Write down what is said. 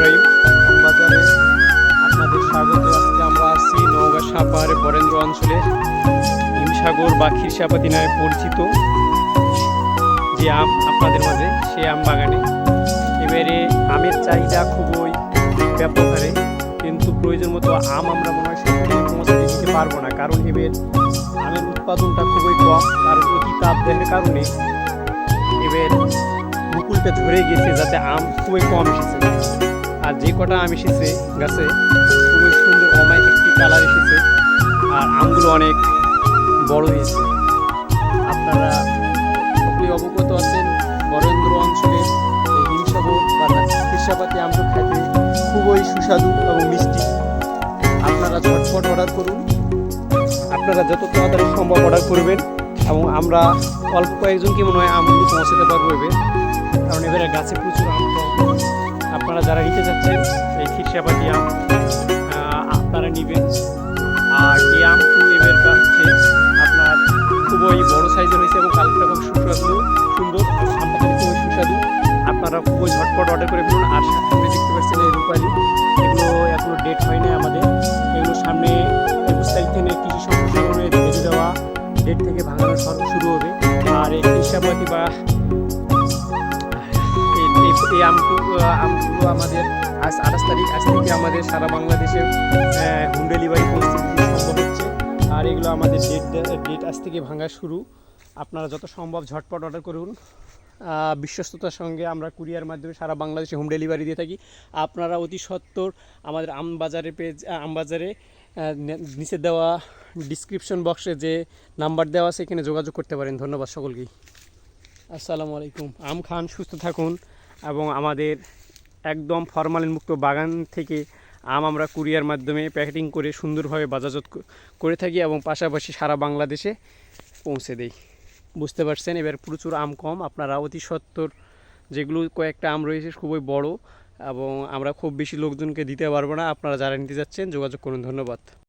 রহিম। বাজারে আপনাদের স্বাগত। আজকে আমরা আছি নওগাঁ সাপাহারে বরেন্দ্র অঞ্চলে। হিমসাগর বা ক্ষীরসাপাতি নামে পরিচিত যে আম আপনাদের মাঝে, সে আম বাগানে। এবারে আমের চাহিদা খুবই ব্যাপক হারে, কিন্তু প্রয়োজন মতো আম আমরা মনে হয় সকলে পৌঁছে দিতে পারব না, কারণ এবার আমের উৎপাদনটা খুবই কম, কারণ অতি তাপ দেহের কারণে এবার মুকুলটা ঝরে গেছে, যাতে আম খুবই কম এসেছে। আর যে কটা আম এসেছে গাছে, খুবই সুন্দর অমায় একটি কালার এসেছে, আর আমগুলো অনেক বড় হয়েছে। আপনারা সকলেই অবগত আছেন, বরেন্দ্র অঞ্চলে হিমসাগর বা কৃষাপাতি আমগুলো খেতে খুবই সুস্বাদু এবং মিষ্টি। আপনারা ঝটপট অর্ডার করুন। আপনারা যত তাড়াতাড়ি সম্ভব অর্ডার করবেন এবং আমরা অল্প কয়েকজনকে মনে হয় আমগুলো পৌঁছাতে পারব এবার, কারণ এবারে গাছে প্রচুর আম চাচ্ছেন এই খিরসাপাতি আম আপনারা নেবেন। আর এই তো এবার হচ্ছে আপনার খুবই বড় সাইজের হয়েছে এবং কালারটা খুব সুস্বাদু, সুন্দর কিন্তু খুবই সুস্বাদু। আপনারা খুবই ঝটপট অর্ডার করে ফেলুন। আর সামনে দেখতে পাচ্ছেন এই রূপালি। এগুলো এখনও ডেট হয় না আমাদের। এগুলো সামনে একুশ তারিখ থেকে কৃষি সম্প্রসারণে বেঁধে দেওয়া। ডেট থেকে ভাঙানো সর- শুরু হবে। আর এই খিরসাপাতি বা এই- এই আমগুলো আমাদের আজ আঠাশ তারিখ, আজ থেকে আমাদের সারা বাংলাদেশে হোম ডেলিভারি সম্ভব হচ্ছে। আর এগুলো আমাদের ডেট ডেট আজ থেকে ভাঙা শুরু। আপনারা যত সম্ভব ঝটপট অর্ডার করুন। বিশ্বস্ততার সঙ্গে আমরা কুরিয়ার মাধ্যমে সারা বাংলাদেশে হোম ডেলিভারি দিয়ে থাকি। আপনারা অতি সত্বর আমাদের আমবাজারে পেজ আমবাজারে নিচে দেওয়া ডিসক্রিপশন বক্সে যে নাম্বার দেওয়া আছে, এখানে যোগাযোগ করতে পারেন। ধন্যবাদ সকলকেই। আসসালামু আলাইকুম। আম খান সুস্থ থাকুন। এবং আমাদের একদম ফরমালিন মুক্ত বাগান থেকে আম আমরা কুরিয়ার মাধ্যমে প্যাকেটিং করে সুন্দরভাবে বাজারজাত করে থাকি এবং পাশাপাশি সারা বাংলাদেশে পৌঁছে দেই। বুঝতে পারছেন? এবার প্রচুর আম কম। আপনারা অতি সত্তর যেগুলো কয়েকটা আম রয়েছে খুবই বড় এবং আমরা খুব বেশি লোকজনকে দিতে পারব না। আপনারা যারা নিতে যাচ্ছেন যোগাযোগ করুন। ধন্যবাদ।